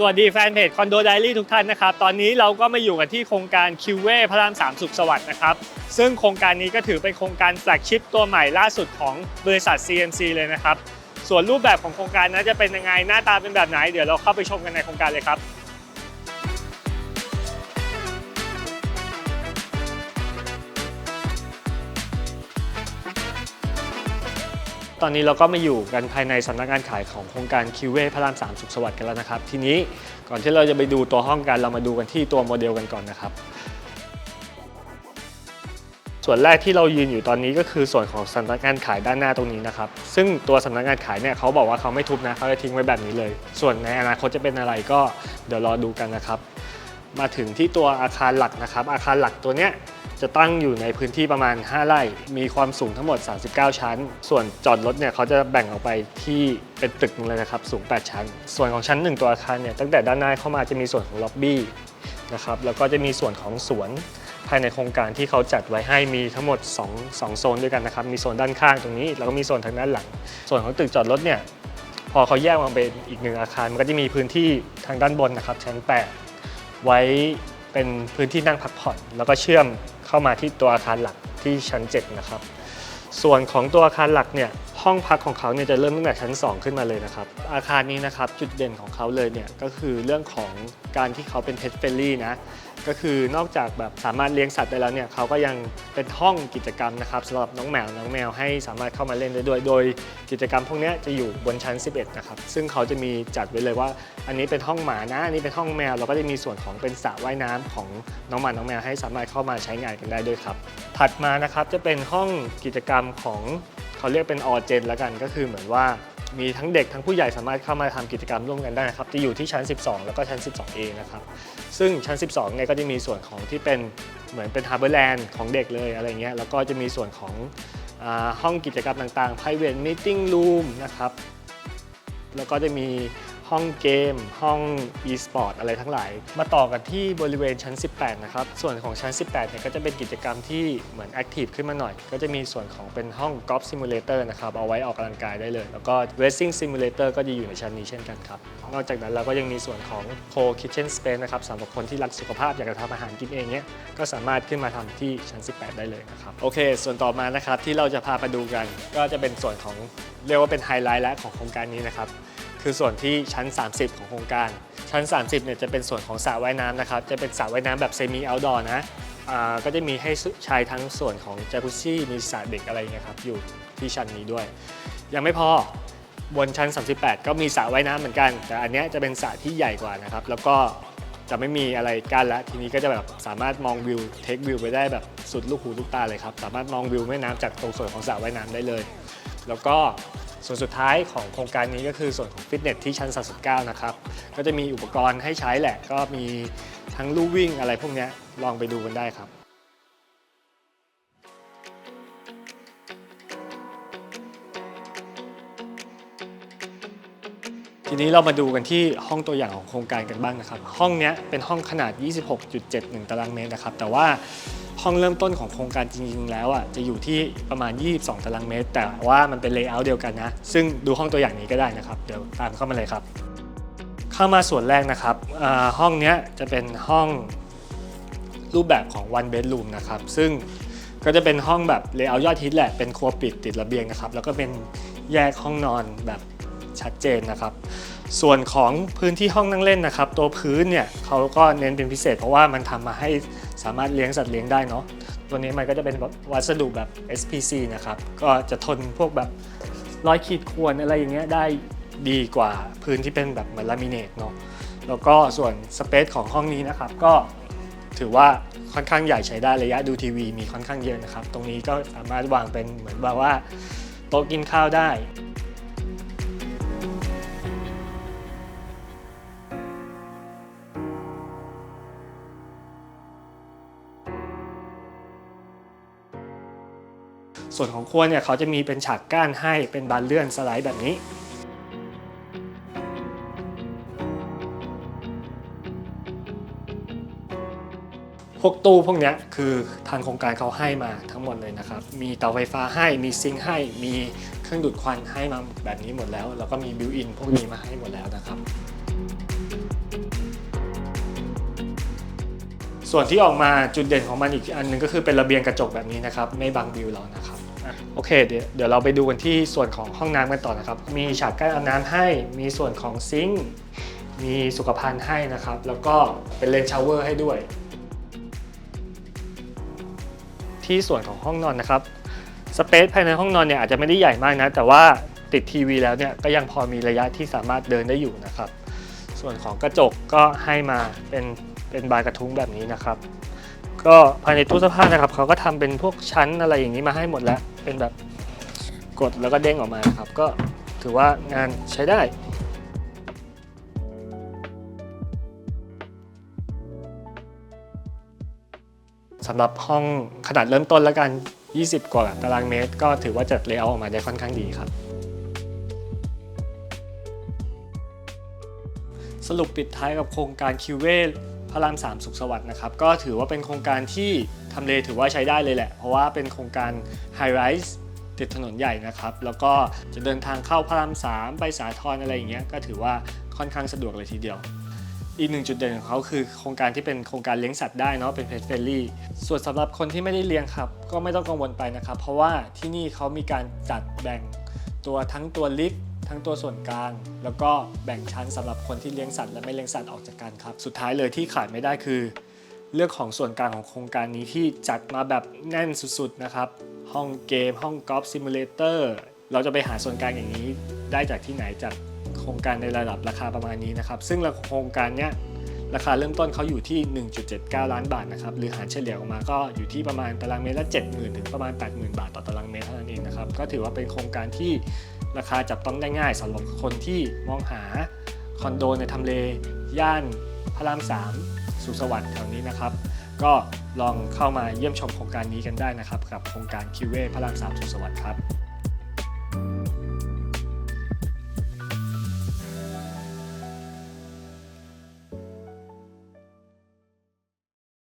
สวัสดีแฟนเพจคอนโดไดรี่ทุกท่านนะครับ ตอนนี้เราก็มาอยู่กันที่โครงการคิวเวพระรามสามสุขสวัสดิ์นะครับ ซึ่งโครงการนี้ก็ถือเป็นโครงการแฟลกชิพตัวใหม่ล่าสุดของบริษัท CMC เลยนะครับ ส่วนรูปแบบของโครงการนั้นจะเป็นยังไงหน้าตาเป็นแบบไหน เดี๋ยวเราเข้าไปชมกันในโครงการเลยครับ ตอนนี้เราก็มาอยู่กันภายในสำนักงานขายของโครงการคิวเวพระรามสามสุขสวัสดิ์กันแล้วนะครับ ทีนี้ก่อนที่เราจะไปดูตัวห้องกันเรามาดูกันที่ตัวโมเดลกันก่อนนะครับ ส่วนแรกที่เรายืนอยู่ตอนนี้ก็คือส่วนของสำนักงานขายด้านหน้าตรงนี้นะครับ ซึ่งตัวสำนักงานขายเนี่ยเขาบอกว่าเขาไม่ทุบนะเขาจะทิ้งไว้แบบนี้เลย ส่วนในอนาคตจะเป็นอะไรก็เดี๋ยวรอดูกันนะครับ มาถึงที่ตัวอาคารหลักนะครับ อาคารหลักตัวเนี้ย จะตั้งอยู่ในพื้นที่ประมาณ 5 ไร่ มีความสูงทั้งหมด 39 ชั้น ส่วนจอดรถเนี่ยเขาจะแบ่งออกไปที่เป็นตึกหนึงเลยนะครับ สูง 8 ชั้น ส่วนของชั้น 1 ตัวอาคารเนี่ยตั้งแต่ด้านหน้าเข้ามาจะมีส่วนของล็อบบี้นะครับแล้วก็จะมีส่วนของสวนภายในโครงการที่เขาจัดไว้ให้มีทั้งหมด 2 2 โซนด้วยกันนะครับ มีโซนด้านข้างตรงนี้ แล้วก็มีโซนทางด้านหลัง ส่วนของตึกจอดรถเนี่ยพอเขาแยกมาเป็นอีกหนึ่งอาคาร มันก็จะมีพื้นที่ทางด้านบนนะครับชั้น 8 ไว้เป็นพื้นที่นั่งพักผ่อน แล้วก็เชื่อม เข้ามาที่ตัวอาคารหลักที่ชั้น 7 นะครับ ส่วนของตัวอาคารหลักเนี่ย ห้องพักของเขาเนี่ยจะเริ่มตั้งแต่ชั้น 2 ขึ้นมาเลยนะครับ อาคารนี้นะครับจุดเด่นของเขาเลยเนี่ยก็คือเรื่องของการที่เขาเป็น pet friendly นะก็คือนอกจากแบบสามารถเลี้ยงสัตว์ได้แล้วเนี่ยเขาก็ยังเป็นห้องกิจกรรมนะครับสำหรับน้องแมวน้องแมวให้สามารถเข้ามาเล่นได้ด้วย โดยกิจกรรมพวกนี้จะอยู่บนชั้น 11 นะครับ ซึ่งเขาจะมีจัดไว้เลยว่า อันนี้เป็นห้องหมานะอันนี้เป็นห้องแมวแล้วก็จะมีส่วนของเป็นสระว่ายน้ำของน้องหมาน้องแมวให้สามารถเข้ามาใช้งานกันได้ด้วยครับ ถัดมานะครับจะเป็นห้องกิจกรรมของ เขาเรียกเป็นออเจนแล้วกันก็คือเหมือนว่ามีทั้งเด็กทั้งผู้ใหญ่สามารถเข้ามาทำกิจกรรมร่วมกันได้นะครับจะอยู่ที่ชั้น 12 แล้วก็ชั้น 12A นะครับซึ่งชั้น 12เนี่ยก็จะมีส่วนของที่เป็นเหมือนเป็นฮาร์เบอร์แลนด์ของเด็กเลยอะไรเงี้ยแล้วก็จะมีส่วนของอห้องกิจกรรมต่างๆ private meeting room นะครับแล้วก็จะมี ห้องเกม ห้อง e-sport อะไรทั้งหลาย มาต่อกันที่บริเวณชั้น 18 นะครับ ส่วนของชั้น 18 เนี่ยก็จะเป็นกิจกรรมที่เหมือนแอคทีฟขึ้นมาหน่อย ก็จะมีส่วนของเป็นห้อง golf simulator นะครับ เอาไว้ออกกำลังกายได้เลย แล้วก็ racing simulator ก็จะอยู่ในชั้นนี้เช่นกันครับ นอกจากนั้นเราก็ยังมีส่วนของ co kitchen space นะครับสำหรับคนที่รักสุขภาพอยากจะทำอาหารกินเองเนี่ยก็สามารถขึ้นมาทำที่ชั้น 18 ได้เลยนะครับโอเค ส่วนต่อมานะครับที่เราจะพาไปดูกัน ก็จะเป็นส่วนของเรียกว่าเป็นไฮไลท์และของโครงการนี้นะครับ คือส่วนที่ชั้น 30 ของโครงการ ชั้น 30เนี่ยจะเป็นส่วนของสระว่ายน้ำนะครับ จะเป็นสระว่ายน้ำแบบเซมิเอาท์ดอร์นะก็จะมีให้ใช้ทั้งส่วนของจากุซี่มีสระเด็กอะไรเงี้ยครับอยู่ที่ชั้นนี้ด้วย ยังไม่พอบนชั้น 38 ก็มีสระว่ายน้ำเหมือนกัน แต่อันเนี้ยจะเป็นสระที่ใหญ่กว่านะครับ แล้วก็จะไม่มีอะไรกั้นล้วทีนี้ก็จะแบบสามารถมองวิวเทควิวไปได้แบบสุดลูกหูลูกตาเลยครับ สามารถมองวิวแม่น้ำจากตรงส่วนของสระว่ายน้ำได้เลย แล้วก็ ส่วนสุดท้ายของโครงการนี้ก็คือส่วนของฟิตเนสที่ชั้น 39 นะครับ ก็จะมีอุปกรณ์ให้ใช้แหละ ก็มีทั้งลู่วิ่งอะไรพวกนี้ลองไปดูกันได้ครับทีนี้เรามาดูกันที่ห้องตัวอย่างของโครงการกันบ้างนะครับ ห้องนี้เป็นห้องขนาด 26.71 ตารางเมตรนะครับ แต่ว่า ห้องเริ่มต้นของโครงการจริงๆแล้วอะจะอยู่ที่ประมาณ 22 ตารางเมตร แต่ว่ามันเป็นเลเยอร์เดียวกันนะ ซึ่งดูห้องตัวอย่างนี้ก็ได้นะครับ เดี๋ยวตามเข้ามาเลยครับ เข้ามาส่วนแรกนะครับห้องนี้จะเป็นห้องรูปแบบของ one bedroom นะครับ ซึ่งก็จะเป็นห้องแบบเลเยอร์ยอดฮิตแหละ เป็นครัวปิดติดระเบียงนะครับ แล้วก็เป็นแยกห้องนอนแบบชัดเจนนะครับ ส่วนของพื้นที่ห้องนั่งเล่นนะครับ ตัวพื้นเนี่ยเขาก็เน้นเป็นพิเศษ เพราะว่ามันทำมาให้สามารถเลี้ยงสัตว์เลี้ยงได้เนาะตัวนี้มันก็จะเป็นวัสดุแบบ SPC นะครับ ก็จะทนพวกแบบรอยขีดข่วนอะไรอย่างเงี้ยได้ดีกว่าพื้นที่เป็นแบบเหมือนลามิเนตเนาะแล้วก็ส่วนสเปซของห้องนี้นะครับก็ถือว่าค่อนข้างใหญ่ใช้ได้ระยะดูทีวีมีค่อนข้างเยอะนะครับ ตรงนี้ก็สามารถวางเป็นเหมือนแบบว่าโต๊ะกินข้าวได้ ส่วนของครัวเนี่ยเขาจะมีเป็นฉากก้านให้เป็นบานเลื่อนสไลด์แบบนี้พวกตู้พวกเนี้ยคือทางโครงการเขาให้มาทั้งหมดเลยนะครับ มีเตาไฟฟ้าให้ มีซิงค์ให้ มีเครื่องดูดควันให้มาแบบนี้หมดแล้ว แล้วก็มีบิวอินพวกนี้มาให้หมดแล้วนะครับ ส่วนที่ออกมาจุดเด่นของมันอีกอันหนึงก็คือเป็นระเบียงกระจกแบบนี้นะครับ ไม่บังวิวเรานะครับ โอเคเดี๋ยวเดี๋ยวเราไปดูกันที่ส่วนของห้องน้ำกันต่อนะครับ มีฉากกั้นอาบน้ำให้ มีส่วนของซิงค์มีสุขภัณฑ์ให้นะครับ แล้วก็เป็นเลนชาวเวอร์ให้ด้วย ที่ส่วนของห้องนอนนะครับสเปซภายในห้องนอนเนี่ยอาจจะไม่ได้ใหญ่มากนะ แต่ว่าติดทีวีแล้วเนี่ยก็ยังพอมีระยะที่สามารถเดินได้อยู่นะครับ ส่วนของกระจกก็ให้มาเป็นเป็นบานกระทุ้งแบบนี้นะครับ ก็ภายในตู้เสื้อผ้านะครับเขาก็ทำเป็นพวกชั้นอะไรอย่างนี้มาให้หมดแล้ว เป็นแบบกดแล้วก็เด้งออกมาครับ ก็ถือว่างานใช้ได้สำหรับห้องขนาดเริ่มต้นแล้วกัน 20 กว่าตารางเมตร ก็ถือว่าจัดเลเยอร์ออกมาได้ค่อนข้างดีครับ สรุปปิดท้ายกับโครงการคิวเวล ระรามสามสุขสวัสดิ์นะครับ ก็ถือว่าเป็นโครงการที่ทำเลถือว่าใช้ได้เลยแหละ เพราะว่าเป็นโครงการไฮไรส์ติดถนนใหญ่นะครับ แล้วก็จะเดินทางเข้าพระรามสามไปสาทรอะไรอย่างเงี้ยก็ถือว่าค่อนข้างสะดวกเลยทีเดียว อีกหนึ่งจุดเด่นของเขาคือโครงการที่เป็นโครงการเลี้ยงสัตว์ได้เนาะเป็นเพ t เฟ r ลี่ส่วนสำหรับคนที่ไม่ได้เลี้ยงครับ ก็ไม่ต้องกังวลไปนะครับ เพราะว่าที่นี่เขามีการจัดแบ่งตัวทั้งตัวลิฟต์ ทั้งตัวส่วนกลาง แล้วก็แบ่งชั้นสำหรับคนที่เลี้ยงสัตว์และไม่เลี้ยงสัตว์ออกจากกันครับ สุดท้ายเลยที่ขาดไม่ได้คือ เรื่องของส่วนกลางของโครงการนี้ที่จัดมาแบบแน่นสุดๆนะครับห้องเกม ห้องกอล์ฟซิมูเลเตอร์เราจะไปหาส่วนกลางอย่างนี้ได้จากที่ไหนจากโครงการในระดับราคาประมาณนี้นะครับ ซึ่งโครงการเนี้ย ราคาเริ่มต้นเขาอยู่ที่ 1.79 ล้านบาทนะครับ หรือหารเฉลี่ยออกมาก็อยู่ที่ประมาณตารางเมตรละ 70,000 ถึงประมาณ 80,000 บาทต่อตารางเมตรเท่านั้นเองนะครับ ก็ถือว่าเป็นโครงการที่ราคาจับต้องได้ง่ายสำหรับคนที่มองหาคอนโดในทำเล ย่านพระราม 3 สุขสวัสดิ์แถวนี้นะครับ ก็ลองเข้ามาเยี่ยมชมโครงการนี้กันได้นะครับ กับโครงการคิวเวพระราม 3 สุขสวัสดิ์ครับ